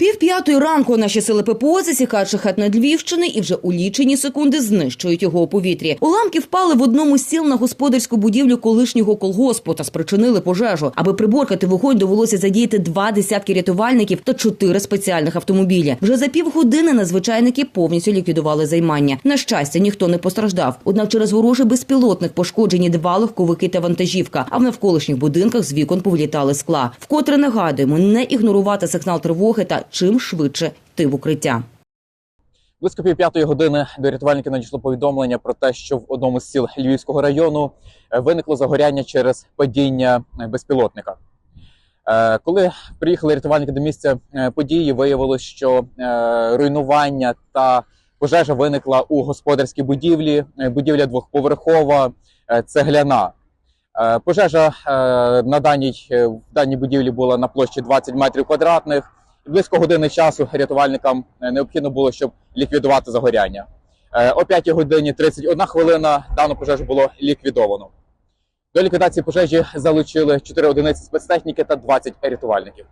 Пів п'ятої ранку наші сили ППО засікають шахет над Львівщини і вже у лічені секунди знищують його у повітрі. Уламки впали в одному з сіл на господарську будівлю колишнього колгоспу та спричинили пожежу. Аби приборкати вогонь, довелося задіяти два десятки рятувальників та чотири спеціальних автомобілі. Вже за півгодини надзвичайники повністю ліквідували займання. На щастя, ніхто не постраждав. Однак через ворожий безпілотник пошкоджені два легковики та вантажівка. А в навколишніх будинках з вікон повлітали скла. Вкотре нагадуємо не ігнорувати сигнал тривоги та чим швидше йти в укриття. Близько пів п'ятої години до рятувальників надійшло повідомлення про те, що в одному з сіл Львівського району е, виникло загоряння через падіння е, безпілотника. Е, Коли приїхали рятувальники до місця події, виявилось, що руйнування та пожежа виникла у господарській будівлі. Будівля двохповерхова, цегляна. Пожежа на даній, в даній будівлі була на площі 20 метрів квадратних. Близько години часу рятувальникам е, необхідно було, щоб ліквідувати загоряння. Е, О 5 годині 31 хвилина дану пожежу було ліквідовано. До ліквідації пожежі залучили 4 одиниці спецтехніки та 20 рятувальників.